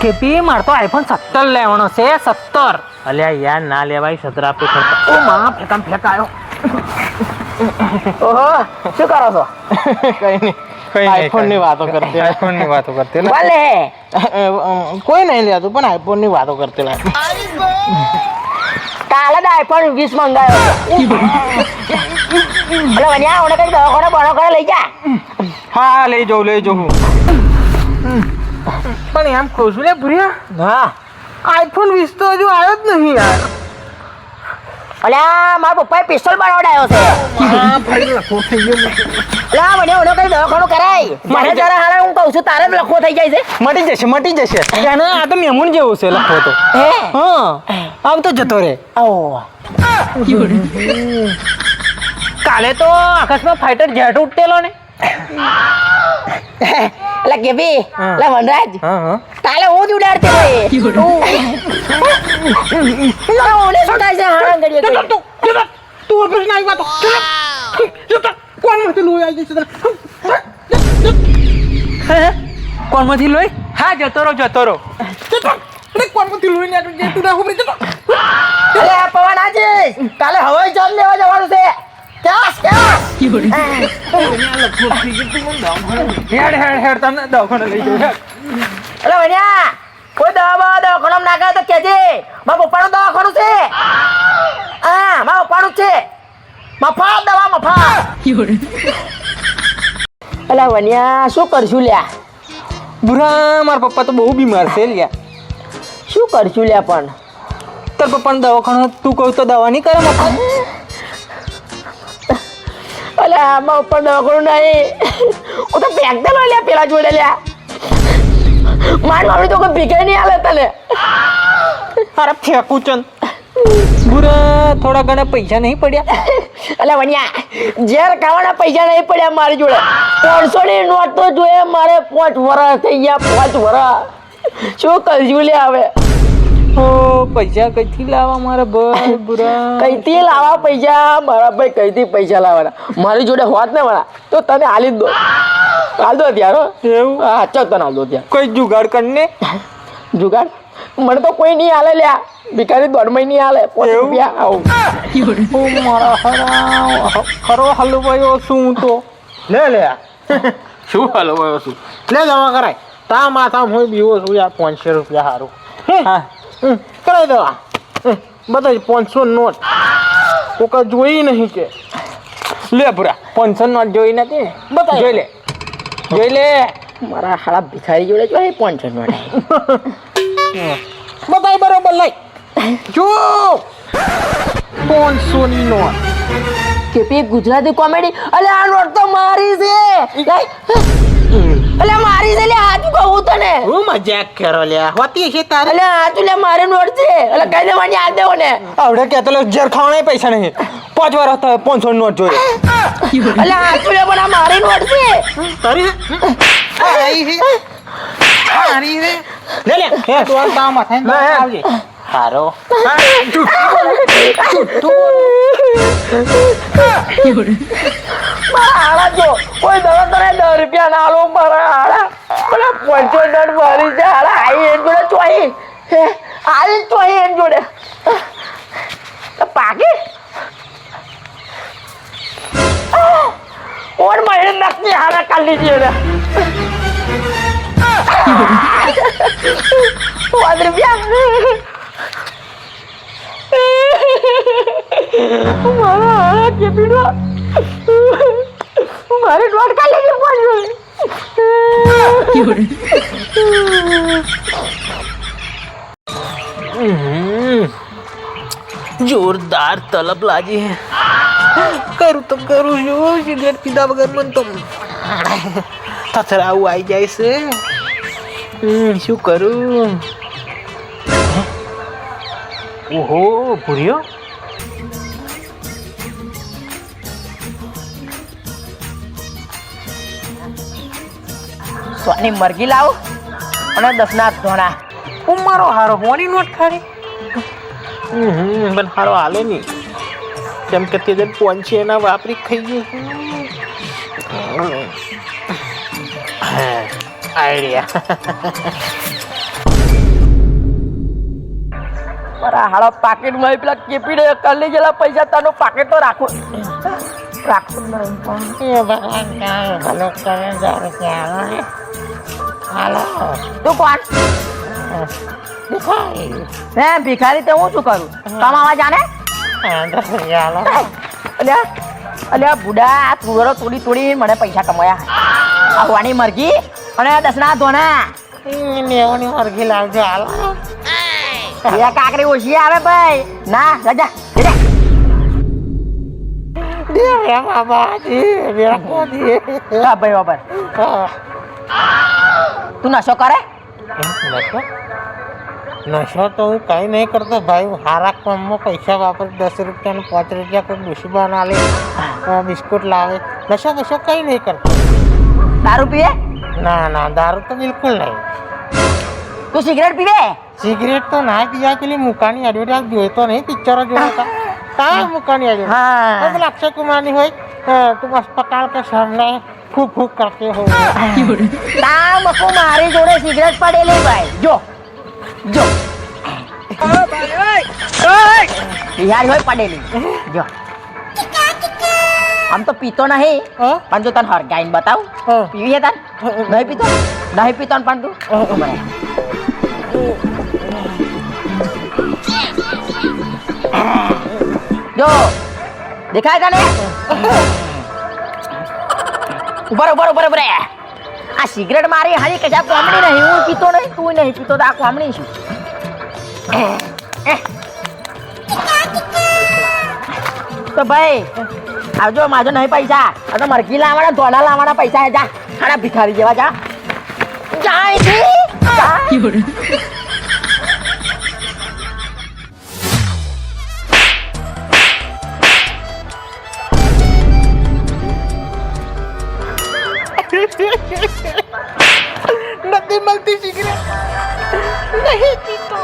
કે પી માર તો આઈફોન સત્તર લેવાનો છે સત્તર. અલ્યા યાર ના લેવાય સતરા આપે ઓ માં ફેંકામ ફેંકાયો. ઓહો શું કરો છો? કઈ નહીં આઈફોનની વાતો કરતી આઈફોનની વાતો કરતી ભલે. કોઈ નહીં લેતું પણ આઈફોનની વાતો કરતી. કાલે જ આઈફોન વીસ મંગાયો. એટલે વન્યા હમણાં કઈ દવાખાને બવાખાને લઈ જા. હા લઈ જાઉં લઈ જાઉં. પણ એમ કહું છું ને ભૂરિયા ના આઈફોન વીસ તો હજુ આવ્યો જ નહીં યાર. અલ્યા મારા પપ્પાએ પિસ્તોલ બનાવડાયો છે. હા ફરી લખો થઈ ગયો અલ્યા મને ઓનો કઈ દવાખાનું કરાય. મને જરા હારા હું કહું છું તારે જ લખવો થઈ જાય છે. મટી જશે મટી જશે. એને આ તો મેમૂન જેવું છે લખો તો. હે? હા આમ તો જતો રે ઓ. કાલે તો આકાશમાં ફાઈટર જેટ ઉઠેલો ને. એટલે કેપી એટલે વનરાજ હા હા. હું જ ઉડાડતે ભાઈ ઓને શું છે? હારા ગડીએ તું તું ઓપરેશન આવી વાતો. કોણમાંથી લોહી આવી જશે કોણમાંથી લોહી? હા જતો રહો જતો રહો. કોણમાંથી લોહી ને તું ના ઉભરી અરે પવન આજે. કાલે હવાઈ જહાજ લેવા જવાનું છે. હેડ હેડ હેડ તમને દવાખાને લઈ જાઉં હેડ. અરે કોઈ દવા બવા દવાખાનામાં નાખે તો કેજે. મારા પપ્પાનું દવાખાનું છે. હા મારા પપ્પાનું છે. મફત દવા મફત. અલા વન્યા શું કરશું લ્યા? બુરા મારા પપ્પા તો બહુ બીમાર છે લ્યા. શું કરશું લ્યા પણ? તાર પપ્પાને દવાખાનું તું કહું તો દવા નહીં કરે મફત? અલા આમાં ઉપર દવાખાનું નહીં. હું તો બેગ ફેંકતેલો લ્યા પેલા જોડે લ્યા મારી મારું તો કોઈ ભીખે નહીં આલે તને. અરે ફેંકું ચંદ બુરા થોડા ઘણા પૈસા નહીં પડ્યા? અલા વણ્યા ઝેર ખાવાના પૈસા નહીં પડ્યા મારી જોડે. ત્રણસો ની નોટ તો જોઈએ મારે પાંચ વરસ થઈ ગયા પાંચ વરસ. શું કરશું લે હવે? પૈસા કઈથી લાવવા મારા ભાઈ બુરા? કઈથી લાવવા પૈસા? મારા ભાઈ કઈથી પૈસા લાવવાના? મારી જોડે હોત ને વાળા તો તને હાલી દો. હાલ દો ત્યાં એવું? હા ચલ તને હાલ દો ત્યાં કોઈ જુગાડ કરીને? જુગાડ? મને તો કોઈ નહીં હાલે લ્યા. ભિખારી દોઢ મહિની હાલે. પાંચ? રૂપિયા આવું. મારા હરા ખરો હલવાયો શું તો. લે લે. શું હલવાયો છું? લે જમા કરાય. તા માથા હું બીવો છું યાર પાંચસો રૂપિયા સારું હા. કરાઈ દેવા. બધા પાંચસો નોટ. તો જોઈ નહીં કે. લે પૂરા પાંચસો નોટ જોઈ નથી બતા જોઈ લે. જોઈ લે. મારા હાડા ભિખારી જોડે જો પાંચસો નોટ. બતાય બરોબર લઈ. જો. પાંચસો ની નોટ. કે પે ગુજરાતી કોમેડી? અલે આ નોટ તો મારી છે. અલે મારી છે લે હાચું કહું તને. હું મજાક કરો લે હોતી છે તારે? અલે હાચું લે મારે નોટ છે. અલે કઈ દે મને યાદ દેવો ને આવડે કે તલે જર ખાવાના પૈસા નહીં. પાંચ વાર હતા પાંચસો નોટ જોઈએ અલે હાચું લે પણ આ મારી નોટ છે. તારી આઈ હે? મારી રે લે લે હે. તો આ કામ થાય ને આવજે. હારો. મારા હાડા જો કોઈ દવા તને દસ રૂપિયા ના આલો મારા પાંચસો નોટ મારી છે હાડા આવી એન જોડે ચોઈ હે આઈ ચોઈ એન જોડે. પાકી ઓર મહિને નકની હાડા કાઢી દીધી એને. મારા દીધી જોરદાર તલબ લાગી હે કરું તો કરું છું સિગરેટ પીધા વગર મને તો થથરાવું આવી જાય છે શું કરું ઓહો ભૂર્યો સોની મરઘી લાવો અને દસના ધોણા. હું મારો હારો હોની નોટ ખાડી. હમ પણ હારો હાલે નહીં. કેમ કે તે દિન પહોંચી એના વાપરી ખાઈ ગયું આઈડિયા. મારા હાળા પાકેટમાં પેલા કેપીને કરી ગયેલા પૈસા તારો પાકેટ તો રાખો. રાખો હાલો તું કોણ દેખાય હે ભિખારી તો હું શું કરું કમાવા જાને અલ્યા અલ્યા બુડા આ તુવેરો તોડી તોડી મને પૈસા કમાયા આ મરઘી અને દસના ધોના નેવની મરઘી લાવજો હાલો એ કાકરી ઓછી આવે ભાઈ ના રજા રજા દે બાબા દે રાખો દે હા ભાઈ બાબર હા. तू नशो करे नशो नशो तो कहीं नहीं करते भाई हारा को अम्मो पैसा वापस दस रुपया पाँच रुपया कोई डुशी बना ले बिस्कुट लावे नशो नशो कहीं नहीं करते दारू पिए ना ना दारू तो बिल्कुल नहीं तू सिगरेट पिए सिगरेट तो ना पिया के लिए मुकानी एडवर्टाइज जो तो नहीं पिक्चर जो होता मुकानी एडवर्टाइज हाँ। अक्षय कुमार नहीं हुई तुम अस्पताल के सामने ફૂક ફૂક કરતે હો. તા મકો મારી જોડે સિગરેટ પડેલી ભાઈ જો જો. યાર હોય પડેલી. જો. આમ તો પીતો નહીં પણ જો તને હરગાઈને બતાવ. પીવી તન? નહીં પીતો? નહીં પીતો પણ તું? જો. દેખાય તને? ઉભર ઉભર ઉભર ઉભર આ સિગરેટ મારી હારી કશા કોમડી નહીં, હું પીતો નહીં, તું નહીં પીતો, તો આ કોમડી છું તો ભાઈ, આવજો, માજો નહીં પૈસા. આ તો મરઘી લાવવાના, ધોના લાવવાના પૈસા જા. હાડા ભિખારી જેવા જા. જા. અહીંથી. જા. નથી મળતી સિગરેટ નહીં પીતો